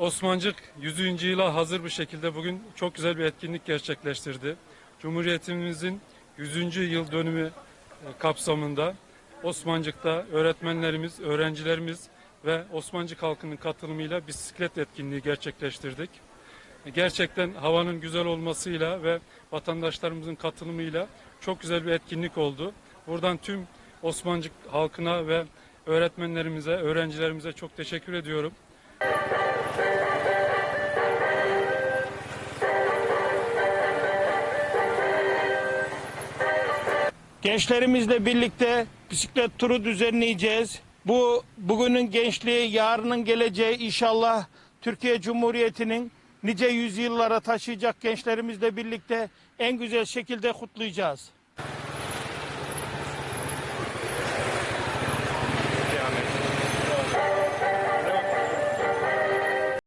Osmancık 100. yıla hazır bir şekilde bugün çok güzel bir etkinlik gerçekleştirdi. Cumhuriyetimizin 100. yıl dönümü e, kapsamında Osmancık'ta öğretmenlerimiz, öğrencilerimiz ve Osmancık halkının katılımıyla bisiklet etkinliği gerçekleştirdik. Gerçekten havanın güzel olmasıyla ve vatandaşlarımızın katılımıyla çok güzel bir etkinlik oldu. Buradan tüm Osmancık halkına ve öğretmenlerimize, öğrencilerimize çok teşekkür ediyorum. Gençlerimizle birlikte bisiklet turu düzenleyeceğiz. Bu bugünün gençliği, yarının geleceği inşallah Türkiye Cumhuriyeti'nin nice yüzyıllara taşıyacak gençlerimizle birlikte en güzel şekilde kutlayacağız.